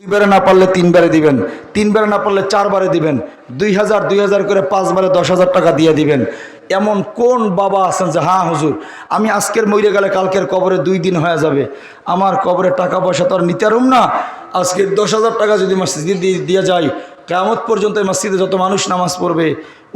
দুইবারে না পারলে তিনবারে দিবেন, তিনবারে না পারলে চারবারে দিবেন দুই হাজার দুই হাজার করে পাঁচবারে দশ হাজার টাকা দিয়ে দিবেন। এমন কোন বাবা আছেন যে হ্যাঁ হুজুর, আমি আজকের মরে গেলে কালকের কবরে দুই দিন হয়ে যাবে। আমার কবরে টাকা পয়সা তো আর নিতে পারুম না। আজকে দশ হাজার টাকা যদি মসজিদে দিয়ে যায় কেমত পর্যন্ত মসজিদে যত মানুষ নামাজ পড়বে,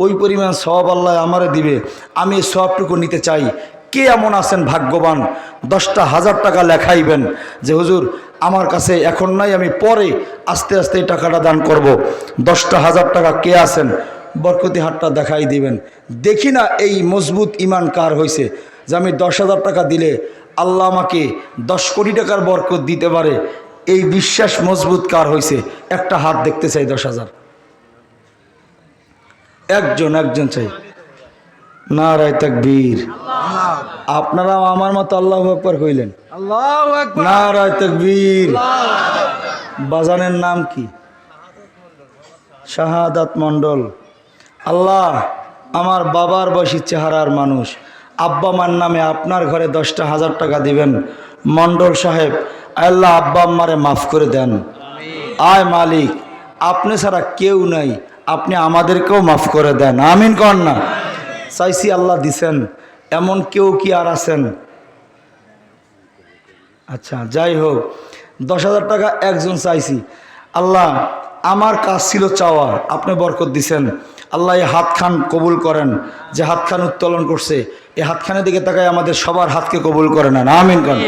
ওই পরিমাণ সব আল্লাহ আমারে দিবে। আমি সবটুকু নিতে চাই। কে এমন আছেন ভাগ্যবান? দশটা হাজার টাকা লেখাইবেন যে, হুজুর, আমার কাছে এখন নাই, আমি পরে আস্তে আস্তে এই টাকাটা দান করব। দশটা হাজার টাকা কে আছেন? বরকতি হাটটা দেখাই দিবেন। দেখি না এই মজবুত ইমান কার হয়েছে যে, আমি দশ হাজার টাকা দিলে আল্লাহ আমাকে দশ কোটি টাকার বরকত দিতে পারে। এই বিশ্বাস মজবুত কার হয়েছে একটা হাত দেখতে চাই দশ হাজার। একজন একজন চাই। নারায় তাকবীর। আপনারা আমার মতো আল্লাহ কইলেন। আকবার। নারায় তাকবীর। বাজানের নাম কি? শাহাদাত মণ্ডল। আল্লাহ আমার বাবার বয়সী চেহারার মানুষ। আব্বা মার নামে আপনার ঘরে দশটা হাজার টাকা দিবেন। মণ্ডল সাহেব আল্লাহ আব্বা আম্মারে মাফ করে দেন। আয় মালিক আপনি ছাড়া কেউ নাই। আপনি আমাদেরকেও মাফ করে দেন। আমিন কর না। চাইছি আল্লাহ দিছেন এমন কেউ কি আর আছেন? আচ্ছা যাই হোক দশ হাজার টাকা একজন চাইছি। আল্লাহ আমার কাজ ছিল চাওয়া আপনি বরকত দিছেন। আল্লাহ এই হাত খান কবুল করেন যে হাত খান উত্তোলন করছে এই হাতখানের দিকে তাকায় আমাদের সবার হাতকে কবুল করে নেন আমিন খান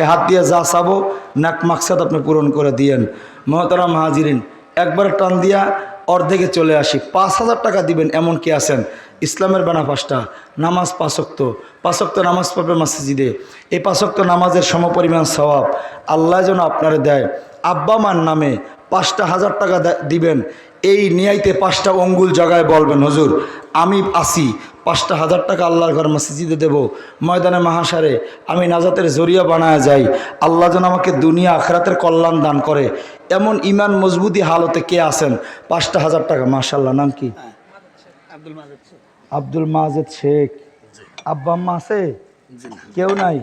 এই হাত দিয়ে যা চাবো নাক মাকসাদ আপনি পূরণ করে দিয়েন। মহতারাম হাজিরিন একবার টান দিয়া অর্ধেকে চলে আসি পাঁচ হাজার টাকা দিবেন এমন কি আছেন? ইসলামের বানা পাঁচটা, নামাজ পাঁচক্ত পাঁচক্ত নামাজ পড়বে মসজিদে। এই পাঁচক্ত নামাজের সমপরিমাণ স্বভাব আল্লাহ যেন আপনারে দেয়। আব্বা মার নামে পাঁচটা হাজার টাকা দিবেন। এই নিয়াইতে পাঁচটা অঙ্গুল জায়গায় বলবেন, হুজুর, আমি আসি। পাঁচটা হাজার টাকা আল্লাহর ঘর মসজিদে দেব। ময়দানে মাহাসারে আমি নাজাতের জরিয়া বানায় যাই। আল্লাহ যেন আমাকে দুনিয়া আখরাতের কল্যাণ দান করে। এমন ইমান মজবুতি হালতে কে আছেন? পাঁচটা হাজার টাকা মাশাল্লাহ নাম কি? আব্দুল মাজেদ আব্দুল মাজেদ শেখ। আব্বা আম্মা আছে? কেউ নাই?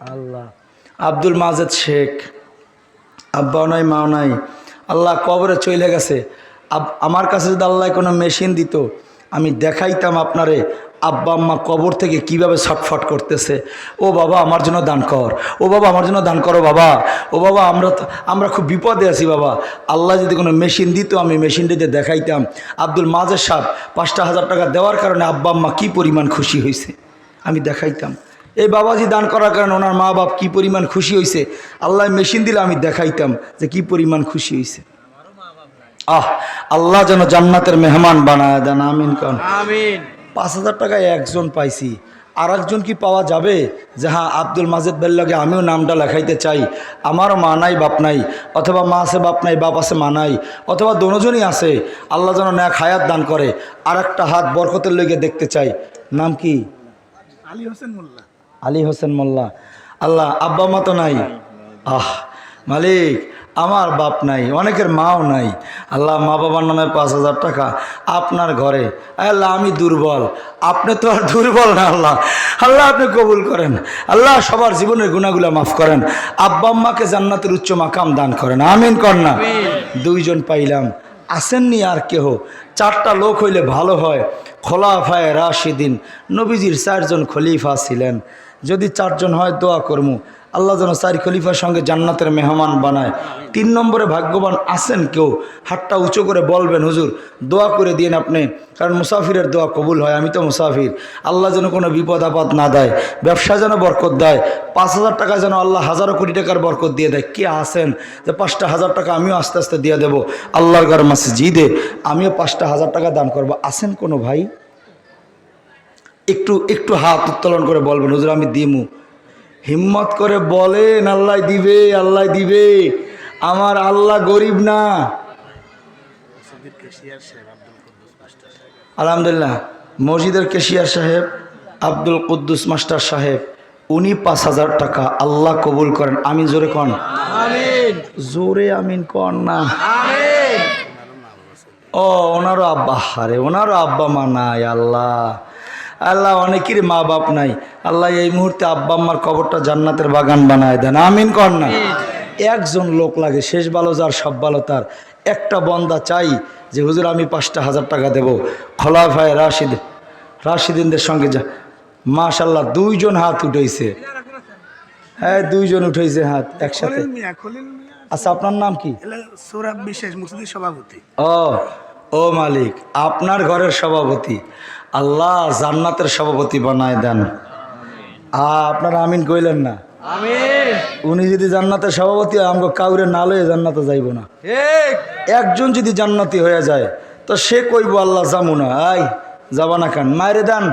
আল্লাহ। আব্দুল মাজেদ শেখ। আব্বাও নাই মাও নাই। আল্লাহ কবরে চলে গেছে। আব- আমার কাছে যদি আল্লাহ কোনো মেশিন দিত আমি দেখাইতাম আপনারে, আব্বা আম্মা কবর থেকে কীভাবে ছটফট করতেছে। ও বাবা, আমার জন্য দান কর। ও বাবা, আমার জন্য দান করো বাবা। ও বাবা, আমরা আমরা খুব বিপদে আছি বাবা। আল্লাহ যদি কোনো মেশিন দিত, আমি মেশিনটিতে দেখাইতাম। আব্দুল মাজের সাহ পাঁচটা হাজার টাকা দেওয়ার কারণে আব্বা আম্মা কী পরিমাণ খুশি হয়েছে আমি দেখাইতাম। এই বাবাজি দান করার কারণে ওনার মা বাপ কী পরিমাণ খুশি হয়েছে আল্লাহ মেশিন দিলে আমি দেখাইতাম যে কি পরিমাণ খুশি হয়েছে আহ আল্লাহ যেন জান্নাতের মেহমান বানায় দেন আমিন কন। আমিন। পাঁচ হাজার টাকায় একজন পাইছি। আর একজন কি পাওয়া যাবে? যে হ্যাঁ আব্দুল মাজেদ বেল্লাকে আমিও নামটা লেখাইতে চাই। আমারও মা নাই বাপ নাই। অথবা মা আছে বাপ নাই বাপ আছে মা নাই। অথবা দোনোজনই আছে। আল্লাহ যেন ন্যাক হায়াত দান করে। আর একটা হাত বরকতের লেগে দেখতে চাই। নাম কি? আলী হোসেন মোল্লা। আলী হোসেন মোল্লা। আল্লাহ আব্বা মা তো নাই। আহ মালিক। আমার বাপ নাই, অনেকের মাও নাই। আল্লাহ মা বাবার নামে পাঁচ হাজার টাকা আপনার ঘরে। আল্লাহ, আমি দুর্বল। আপনি তো আর দুর্বল না আল্লাহ। আল্লাহ আপনি কবুল করেন। আল্লাহ সবার জীবনের গুণাগুলা মাফ করেন। আব্বা আম্মাকে জান্নাতের উচ্চ মাকাম দান করেন। আমিন কর না। দুইজন পাইলাম। আসেননি আর কেহ। চারটা লোক হইলে ভালো হয়। খোলাফায় রাশিদিন। নবীজির চারজন খলিফা ছিলেন। যদি চারজন হয় দোয়া করমু। আল্লাহ যেন চারি খলিফার সঙ্গে জান্নাতের মেহমান বানায়। তিন নম্বরে ভাগ্যবান আছেন কেউ? হাতটা উঁচু করে বলবেন, হুজুর, দোয়া করে দিন আপনি। কারণ মুসাফিরের দোয়া কবুল হয়, আমি তো মুসাফির। আল্লাহ যেন কোনো বিপদ আপদ না দেয়, ব্যবসা যেন বরকত দেয়, পাঁচ হাজার টাকা যেন আল্লাহ হাজারো কোটি টাকার বরকত দিয়ে দেয়। কে আছেন? যে পাঁচটা হাজার টাকা আমিও আস্তে আস্তে দিয়ে দেবো। আল্লাহর গর মাসে জিদে আমিও পাঁচটা হাজার টাকা দান করব। আছেন কোনো ভাই? একটু একটু হাত উত্তোলন করে বলবেন, হুজুর, আমি দিমু। হিম্মত করে বলেন আল্লাহ দিবে আল্লাহ দিবে। আমার আল্লাহ গরিব না। আলহামদুলিল্লাহ মসজিদের কেশিয়ার সাহেব আব্দুল কুদ্দুস মাস্টার সাহেব উনি পাঁচ হাজার টাকা আল্লাহ কবুল করেন। আমিন জোরে কন। জোরে আমিন কন না। ও ওনারও আব্বা হারে ওনারও আব্বা মা নাই আল্লাহ। আল্লাহ অনেকেরই মা বাপ নাই। আল্লাহ এই মুহূর্তে আব্বা আম্মার কবরটা জান্নাতের বাগান বানায় দেন। আমিন কর না। একজন লোক লাগে শেষ ভালো যার সব ভালো তার। একটা বন্দা চাই যে হুজুর আমি পাঁচটা হাজার টাকা দেব। খোলাফায় রাশিদ রাশিদিনদের সঙ্গে যা মাশাল্লাহ দুইজন হাত উঠেছে। হ্যাঁ দুইজন উঠেছে হাত একসাথে। আচ্ছা আপনার নাম কি? সৌরভ বিশেষ মুসলিম সভাপতি। ও ও মালিক আপনার ঘরের সভাপতি। আল্লাহ জান্নাতের সভাপতি বানায় দেন। আপনারা আমিন কইলেন না? উনি যদি জান্নাতের সভাপতি হয় আমাকে কাউরে না লয়ে জান্নাতে যাইব না। একজন যদি জান্নাতি হয়ে যায় তো সে কইব আল্লাহ যামু না। আই যাবা না কেন? মায়েরে দেন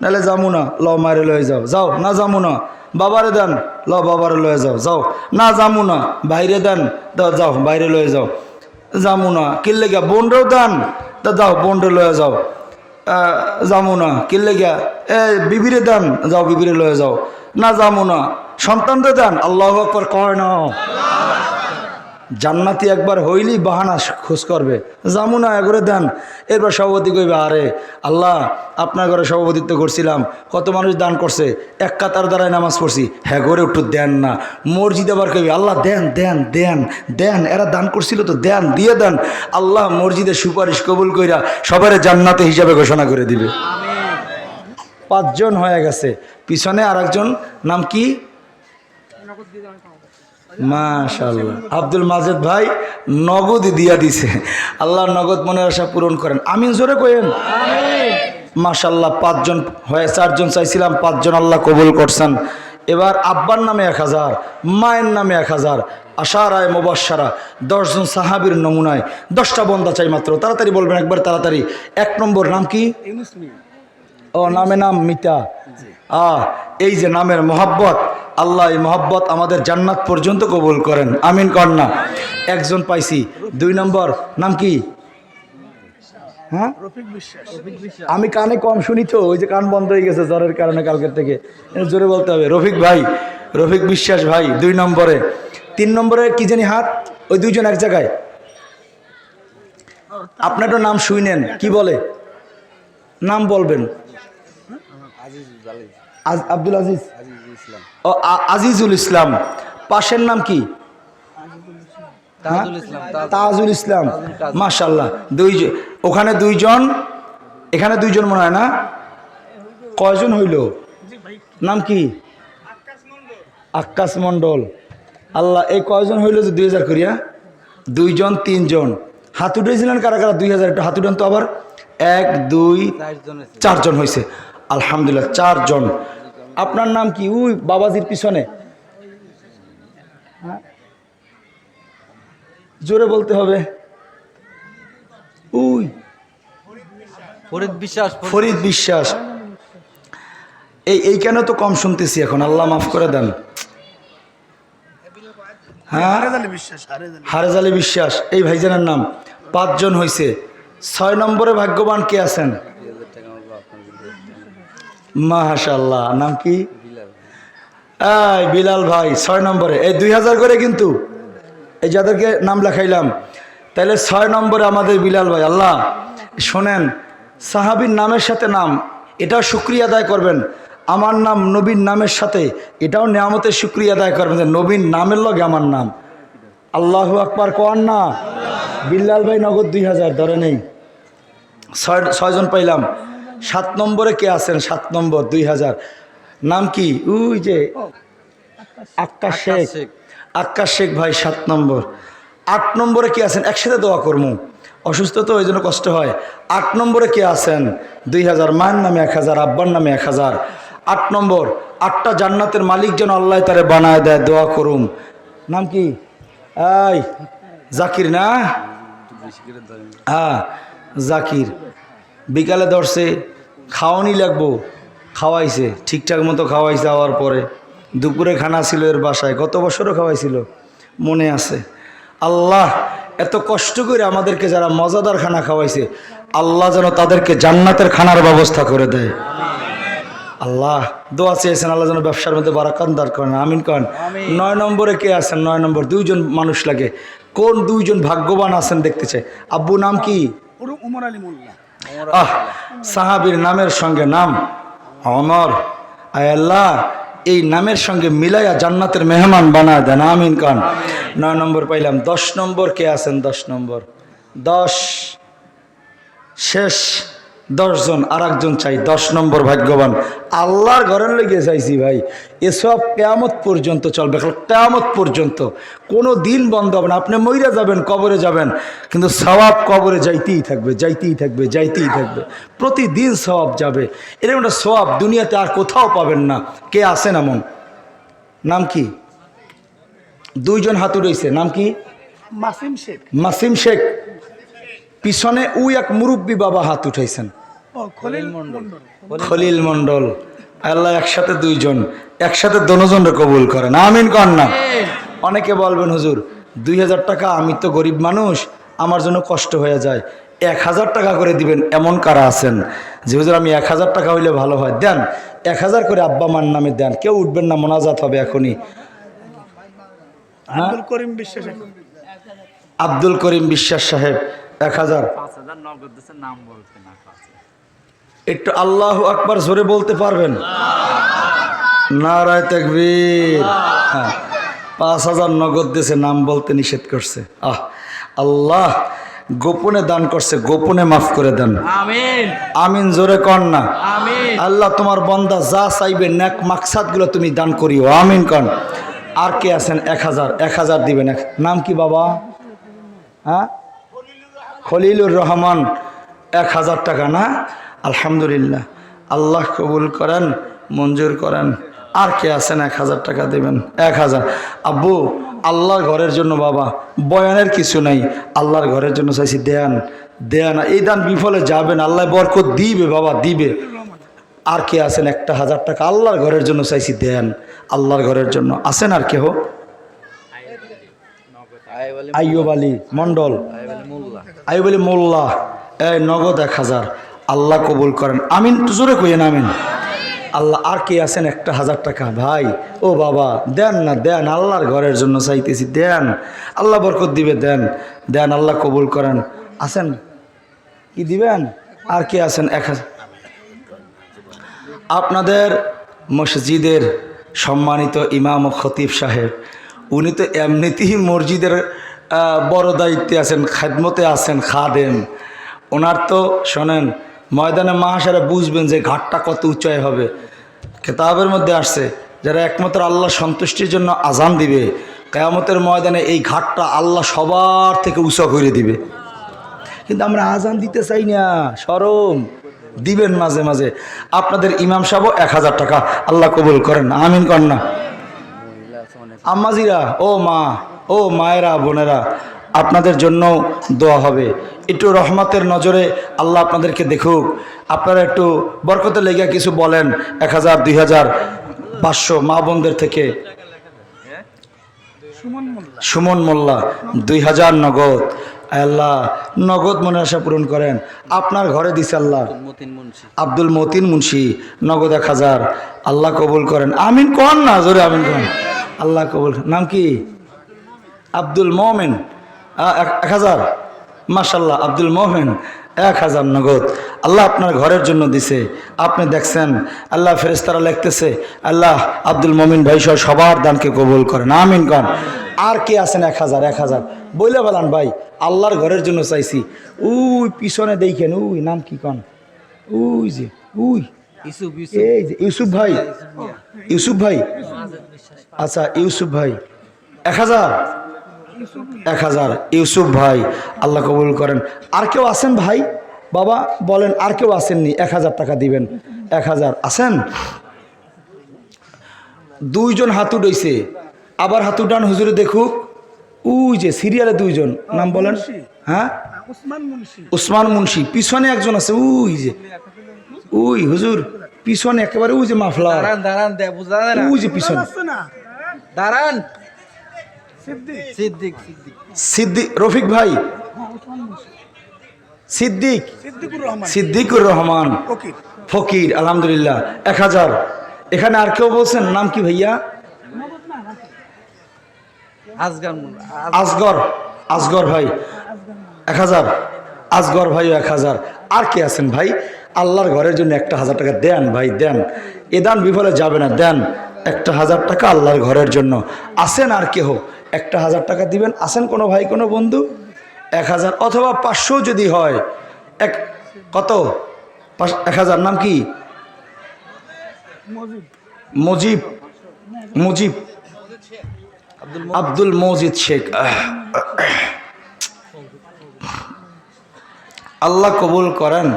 নাহলে যামু না। ল মায়েরে লয়ে যাও। যাও না যামু না। বাবারে দেন ল বাবারে লয়ে যাও। যাও না যামু না। বাইরে দেন দাও যাও বাইরে লয়ে যাও। যামু না। কিনলে গিয়া বোনরেও দেন তা যাও বোনরে লয়ে যাও। যামু না। কিনলে গিয়া এ, বিবিরে দেন। যাও, বিবিরে লয়ে যাও। না, যামু না। সন্তানদের দেন। আল্লাহ আকবর কয় না। জান্নাতি একবার হইলেই বাহানা খোঁজ করবে। যামু না এগরে দেন, এরপর সভাপতি কইবে, আরে আল্লাহ, আপনার ঘরে সভাপতিত্ব করছিলাম, কত মানুষ দান করছে, এক কাতার দ্বারাই নামাজ পড়ছি। হ্যাঁ ঘরে একটু দেন না, মসজিদ আবার কইবে, আল্লাহ, দেন দেন দেন দেন, এরা দান করছিল তো, দেন, দিয়ে দেন। আল্লাহ মসজিদে সুপারিশ কবুল কইরা সবার জান্নাতে হিসাবে ঘোষণা করে দিবে। পাঁচজন হয়ে গেছে, পিছনে আর নাম কি? মাশাল্লাহ আব্দুল মাজেদ ভাই নগদ দিয়া দিছে। আল্লাহ নগদ মনের আশা পূরণ করেন। আমিন জোরে কইেন মাশাল্লাহ পাঁচজন হয়ে চারজন চাইছিলাম পাঁচজন আল্লাহ কবুল করছেন। এবার আব্বার নামে এক হাজার মায়ের নামে এক হাজার আশারায় মোবাসারা দশজন সাহাবির নমুনায় দশটা বন্দা চাই মাত্র। তাড়াতাড়ি বলবেন একবার তাড়াতাড়ি। এক নম্বর নাম কি? ও নামে নাম মিতা। আ এই যে নামের মোহাব্বত আল্লাহ এই মোহাব্বত আমাদের জান্নাত পর্যন্ত কবুল করেন। আমিন কন্যা একজন পাইছি। দুই নম্বর নাম কি? হ্যাঁ? আমি কানে কম শুনি তো ওই যে কান বন্ধ হয়ে গেছে জ্বরের কারণে কালকের থেকে। জোরে বলতে হবে। রফিক ভাই রফিক বিশ্বাস ভাই দুই নম্বরে। তিন নম্বরে কি জানি হাত? ওই দুইজন এক জায়গায়। আপনার নাম শুইনেন কি বলে? নাম বলবেন। আজ- আব্দুল আজিজ। ও আ- আজিজুল ইসলাম। পাশের নাম কি? তাজুল ইসলাম মাশাল্লাহ দুই ওখানে দুইজন এখানে দুইজন মনে হয় না? কয়জন হইল? নাম কি? আকাশ মণ্ডল। আল্লাহ এই কয়জন হইল যে দুই হাজার করিয়া? দুইজন তিনজন। হাত উঠেছিলেন কারা কারা? দুই হাজার একটু হাত উঠেন তো আবার। এক দুই চারজন হয়েছে। আলহামদুলিল্লাহ চারজন। আপনার নাম কি? উই বাবাজির পিছনে। হ্যাঁ? জোরে বলতে হবে। উই। ফরিদ বিশ্বাস ফরিদ। বিশ্বাস। এই এই কেন তো কম শুনতেছি এখন? আল্লাহ মাফ করে দেন। হ্যাঁ? বিশ্বাস হারেজ আলী। বিশ্বাস। এই ভাইজানের নাম। পাঁচজন হয়েছে ছয় নম্বরে ভাগ্যবান কে আছেন? মাশাল্লাহ নাম কি? এই বিলাল ভাই, ছয় নম্বরে। এই দুই হাজার করে কিন্তু এই যাদেরকে নাম লেখাইলাম তাহলে ছয় নম্বরে আমাদের বিলাল ভাই, আল্লাহ, শোনেন, সাহাবির নামের সাথে নাম, এটাও শুক্রিয়া আদায় করবেন। আমার নাম নবীন নামের সাথে, এটাও নিয়ামতের শুক্রিয়া আদায় করবেন যে নবীন নামের লগে আমার নাম। আল্লাহ আকবার, কোয়ান না? বিল্লাল ভাই, নগদ দুই হাজার, ধরে নেই। ছয়, ছয়জন পাইলাম। সাত নম্বরে কে আছেন? সাত নম্বর দুই হাজার। নাম কি? উই যে আক্কাশ শেখ। আক্কাশ শেখ। ভাই সাত নম্বর। আট নম্বরে কে আছেন? একসাথে দোয়া করব অসুস্থ তো ওই জন্য কষ্ট হয়। আট নম্বরে কে আছেন? দুই হাজার মায়ের নামে এক হাজার আব্বার নামে এক হাজার। আট নম্বর আটটা জান্নাতের মালিক যেন আল্লাহ তারে বানায় দেয় দোয়া করুম। নাম কি? এই জাকির না? হ্যাঁ জাকির। বিকালে ধরছে খাওয়ানি লাগবো খাওয়াইছে ঠিকঠাক মতো খাওয়াইছে হওয়ার পরে। দুপুরে খানা ছিল এর বাসায় গত বছরও খাওয়াইছিল মনে আছে। আল্লাহ এত কষ্ট করে আমাদেরকে যারা মজাদার খানা খাওয়াইছে আল্লাহ যেন তাদেরকে জান্নাতের খানার ব্যবস্থা করে দেয়। আল্লাহ দোয়া চেয়েছেন আল্লাহ যেন ব্যবসার মধ্যে বারাকান দার করেন আমিন করেন নয় নম্বরে কে আছেন? নয় নম্বর দুইজন মানুষ লাগে। কোন দুইজন ভাগ্যবান আছেন দেখতে চাই? আব্বু নাম কি? উমর আলী মোল্লা। আহ, সাহাবির নামের সঙ্গে নাম, অমর, আয় আল্লাহ, এই নামের সঙ্গে মিলাইয়া জান্নাতের মেহমান বানায় দেন, আমিন খান নয় নম্বর পাইলাম, দশ নম্বর কে আছেন? দশ নম্বর। দশ, শেষ। দশজন আর একজন চাই দশ নম্বর ভাগ্যবান। আল্লাহর ঘরের লেগে চাইছি ভাই। এসব কেয়ামত পর্যন্ত চলবে কেয়ামত পর্যন্ত। কোনো দিন বন্ধ হবে না। আপনি মইরা যাবেন কবরে যাবেন কিন্তু সবাব কবরে যাইতেই থাকবে যাইতেই থাকবে যাইতেই থাকবে। প্রতিদিন সবাব যাবে। এরকম একটা সবাব দুনিয়াতে আর কোথাও পাবেন না। কে আসেন এমন নাম কি? দুইজন হাতু রয়েছে নাম কি? মাসিম শেখ। মাসিম শেখ। পিছনে উই এক মুরব্বী বাবা হাত উঠাইছেন। খলিল মন্ডল খলিল মন্ডল আল্লাহ একসাথে দুইজন একসাথে দনোজনরে কবুল করেন। আমিন কর না? অনেকে বলবেন হুজুর দুই হাজার টাকা আমি তো গরিব মানুষ আমার জন্য কষ্ট হয়ে যায়। এক হাজার টাকা করে দিবেন এমন কারা আছেন? যে হুজুর আমি এক হাজার টাকা হইলে ভালো হয়। দেন এক হাজার করে আব্বা মার নামে দেন। কেউ উঠবেন না মোনাজাত হবে এখনই। হ্যাঁ? আব্দুল করিম বিশ্বাস আব্দুল করিম বিশ্বাস সাহেব এক হাজার। নাম বলতে না একটু আল্লাহ আকবার জোরে বলতে পারবেন? নারায় তেকবীর। হ্যাঁ পাঁচ হাজার নগদ দেশে নাম বলতে নিষেধ করছে। আহ আল্লাহ গোপনে দান করছে গোপনে মাফ করে দেন। আমিন। জোরে কন না। আল্লাহ তোমার বন্দা যা চাইবে ন্যাক মাকসাদগুলো তুমি দান করিও। আমিন কন। আর কে আছেন? এক হাজার এক হাজার দিবেন। এক নাম কি বাবা? হ্যাঁ? খলিলুর রহমান। এক হাজার টাকা না? আলহামদুলিল্লাহ। আল্লাহ কবুল করেন, মঞ্জুর করেন। আর কে আছেন এক হাজার টাকা দেবেন? এক হাজার। আব্বু আল্লাহর ঘরের জন্য বাবা, বয়ানের কিছু নাই। আল্লাহর ঘরের জন্য চাইছি দেন দেন এই দান বিফলে যাবেন আল্লাহ বরকত দিবে বাবা, দিবে। আর কে আছেন একটা হাজার টাকা? আল্লাহর ঘরের জন্য চাইছি দেন আল্লাহর ঘরের জন্য। আছেন আর কেহ? আইয়ুব আলী মন্ডল আইয়ুব আলী মোল্লা। এই নগদ এক হাজার। আল্লাহ কবুল করেন। আমিন জোরে কইেন আমিন। আল্লাহ, আর কে আছেন? একটা হাজার টাকা। ভাই, ও বাবা, দেন না, দেন। আল্লাহর ঘরের জন্য চাইতেছি, দেন। আল্লাহ বরকত দিবে, দেন। দেন, আল্লাহ কবুল করেন। আছেন? কি দিবেন? আর কে আছেন? এক হাজার। আপনাদের মসজিদের সম্মানিত ইমাম খতিব সাহেব, উনি তো এমনিতেই মসজিদের বড় দায়িত্বে আছেন, খাদমতে আছেন, খাদেম। ওনার তো, শোনেন ময়দানে মাহাসারা বুঝবেন যে ঘাটটা কত উঁচাই হবে। কেতাবের মধ্যে আসছে, যারা একমাত্র আল্লাহ সন্তুষ্টির জন্য আজান দিবে, কেয়ামতের ময়দানে এই ঘাটটা আল্লাহ সবার থেকে উঁচা করে দিবে। কিন্তু আমরা আজান দিতে চাই না, সরম। দিবেন মাঝে মাঝে। আপনাদের ইমাম সাহেব এক হাজার টাকা আল্লাহ কবুল করেন। আমিন কন্যা আম্মাজিরা, ও মা, ও মায়েরা, বোনেরা, আপনাদের জন্য দোয়া হবে। একটু রহমতের নজরে আল্লাহ আপনাদেরকে দেখুক। আপনারা একটু বরকতে লেগে কিছু বলেন। এক হাজার দুই হাজার পাঁচশো মা বোনদের থেকে। সুমন মোল্লা। দুই হাজার নগদ। আল্লাহ নগদ মনে আশা পূরণ করেন। আপনার ঘরে দিছে আল্লাহ। আব্দুল মতিন মুন্সি। নগদ এক হাজার। আল্লাহ কবুল করেন। আমিন কন না জোরে আমিন করেন আল্লাহ কবুল নাম কি? আব্দুল মোমেন। এক হাজার। মাশাল্লাহ আব্দুল মোমেন এক হাজার নগদ। আল্লাহ আপনার ঘরের জন্য দিছে। আপনি দেখছেন আল্লাহ ফেরেস্তারা লিখতেছে আল্লাহ আব্দুল মমিন ভাই সহ সবার দানকে কবুল করেন। আমিন কন। আর কে আছেন? এক হাজার এক হাজার। বইলে বলান ভাই আল্লাহর ঘরের জন্য চাইছি। উই পিছনে দেখেন উই নাম কি কন? উই যে উই। এই যে ইউসুফ ভাই। ইউসুফ ভাই। আচ্ছা ইউসুফ ভাই। এক হাজার। এক হাজার ইউসুফ ভাই আল্লাহ কবুল করেন। আর কেউ আছেন ভাই? বাবা বলেন আর কেউ আসেননি এক হাজার টাকা দিবেন। এক হাজার আছেন দুইজন হাতু ডইছে আবার হাতু ডান হুজুরে দেখুক। উই যে সিরিয়ালে দুইজন নাম বলেন? হ্যাঁ? উসমান মুন্সি। পিছনে একজন আছে উই যে। উই হুজুর পিছনে একেবারে উই যে মাফলা দাঁড়ান দাঁড়ান উই যে পিছনে। দাঁড়ান। সিদ্দিক। সিদ্দিক সিদ্দিক। সিদ্দিক রফিক ভাই। সিদ্দিক। সিদ্দিকুর রহমান। ফকির। ফকির আলহামদুলিল্লাহ। এক হাজার। এখানে আর কেউ বলছেন? নাম কি ভাইয়া? আজগান আসগর আসগর ভাই। এক হাজার। আসগর ভাই এক হাজার। আর কে আছেন ভাই? আল্লাহর ঘরের জন্য একটা হাজার টাকা দেন ভাই দেন। এ দান বিফলে যাবে না দেন। একটা হাজার টাকা আল্লাহর ঘরের জন্য। আসেন আর কেহ? একটা হাজার টাকা দিবেন? আসেন কোনো ভাই কোনো বন্ধু? এক হাজার অথবা পাঁচশো যদি হয় এক কত? এক হাজার। নাম কি? মুজিব। মুজিব। আব্দুল আব্দুল মজিদ শেখ। আল্লাহ কবুল করেন।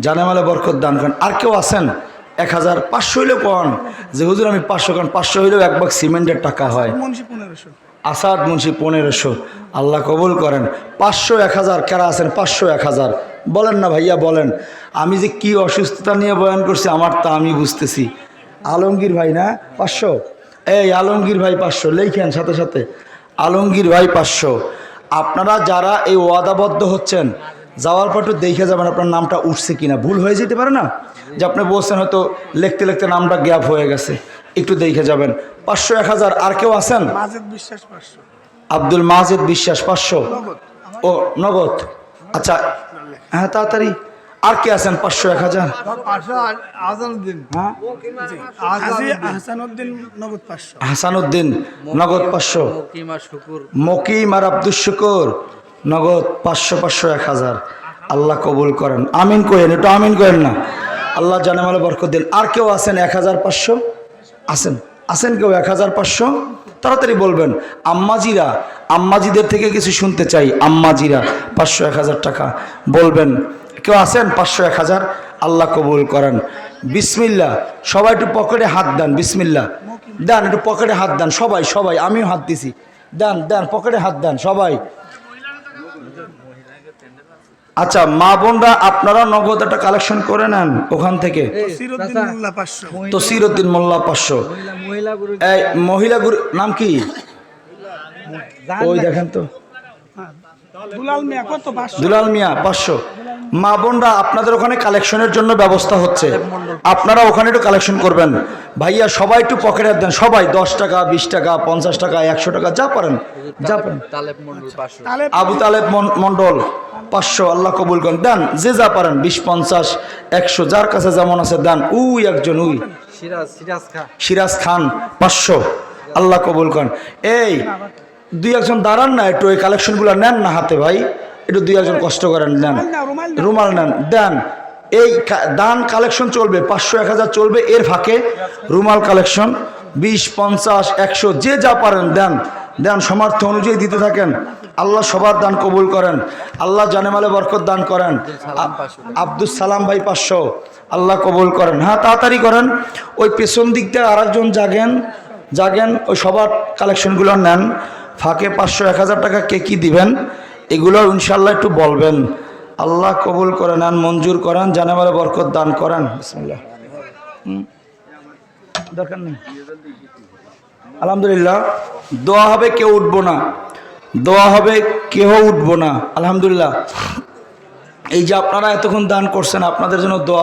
জানেমালে বরকত দান করেন। আর কেউ আছেন? এক হাজার পাঁচশো হইলেও কন। যে হুজুর আমি পাঁচশো কারণ পাঁচশো হইলেও এক বাগ সিমেন্টের টাকা হয়। আসাদ মুন্সি পনেরোশো। আল্লাহ কবুল করেন। পাঁচশো এক হাজার কারা আছেন? পাঁচশো এক হাজার। বলেন না ভাইয়া বলেন। আমি যে কি অসুস্থতা নিয়ে বয়ান করছি আমার তা আমি বুঝতেছি। আলমগীর ভাই না? পাঁচশো? এই আলমগীর ভাই পাঁচশো। লেখেন সাথে সাথে। আলমগীর ভাই পাঁচশো। আপনারা যারা এই ওয়াদাবদ্ধ হচ্ছেন যাওয়ার পর একটু দেখে যাবেন আপনার নামটা উঠছে কিনা। ভুল হয়ে যেতে পারে না? যে আপনি বলছেন হয়তো লিখতে লিখতে নামটা গ্যাপ হয়ে গেছে। একটু দেখে যাবেন। পাঁচশো এক হাজার আর কেউ আছেন? আব্দুল মাজেদ বিশ্বাস পাঁচশো। ও নগদ? আচ্ছা হ্যাঁ তাড়াতাড়ি। আর কে আছেন পাঁচশো এক হাজার? হ্যাঁ? হাসানুদ্দিন নগদ পাঁচশো। মকিম আর আব্দুল শুকুর। নগদ পাঁচশো পাঁচশো, এক হাজার। আল্লাহ কবুল করেন। আমিন করেন একটু আমিন করেন না। আল্লাহ জানেমালে বরকত দিন। আর কেউ আছেন এক হাজার পাঁচশো? আছেন? আছেন কেউ এক হাজার পাঁচশো? তাড়াতাড়ি বলবেন, আম্মাজিরা, আম্মাজিদের থেকে কিছু শুনতে চাই। আম্মাজিরা, পাঁচশো, এক হাজার টাকা। বলবেন, কেউ আছেন? পাঁচশো, এক হাজার? আল্লাহ কবুল করেন। বিসমিল্লা সবাই একটু পকেটে হাত দেন বিসমিল্লা দেন, একটু পকেটে হাত দেন, সবাই সবাই, আমিও হাত দিছি। দেন দেন, পকেটে হাত দেন, সবাই। আচ্ছা মা বোনরা আপনারা নগদ একটা কালেকশন করে নেন ওখান থেকে। তো সিরুদ্দিন মোল্লা পাঁচশো। মহিলা নাম কি? ওই দেখেন তো। দুলাল মিয়া পাঁচশো? মা বোনরা আপনাদের ওখানে কালেকশনের জন্য ব্যবস্থা হচ্ছে। আপনারা ওখানে একটু কালেকশন করবেন। ভাইয়া সবাই একটু পকেটে দেন। সবাই দশ টাকা বিশ টাকা পঞ্চাশ টাকা একশো টাকা যা পারেন। যা পারেন। আবু তালেব মন- মন্ডল পাঁচশো আল্লাহ কবুল করেন। দেন যে যা পারেন বিশ পঞ্চাশ একশো যার কাছে যেমন আছে দেন। উই একজন উই। সিরাজ খান পাঁচশো আল্লাহ কবুল করেন। এই দুই একজন দাঁড়ান না একটু এই কালেকশনগুলো নেন না হাতে ভাই। একটু দুই একজন কষ্ট করেন নেন। রুমাল নেন দেন। এই দান কালেকশন চলবে পাঁচশো এক হাজার চলবে এর ফাঁকে। রুমাল কালেকশন বিশ পঞ্চাশ একশো যে যা পারেন দেন। দেন সমর্থ অনুযায়ী দিতে থাকেন। আল্লাহ সবার দান কবুল করেন। আল্লাহ জানেমালে বরকত দান করেন। আব্দুল সালাম ভাই পাঁচশো। আল্লাহ কবুল করেন। হ্যাঁ তাড়াতাড়ি করেন। ওই পেছন দিক দিয়ে আরেকজন জাগেন জাগেন ওই সবার কালেকশনগুলো নেন। ফাঁকে পাঁচশো, এক হাজার টাকা কে কী দিবেন? এগুলো ইনশাল্লাহ একটু বলবেন। আল্লাহ কবুল করে নেন মঞ্জুর করেন, জানেমালে বরকত দান করেন। বিসমিল্লাহ। দরকার নেই। আলহামদুলিল্লাহ। দোয়া হবে কেউ উঠবো না। দোয়া হবে কেউ উঠবো না। আলহামদুলিল্লাহ। এই যে আপনারা এতক্ষণ দান করছেন, আপনাদের জন্য দোয়া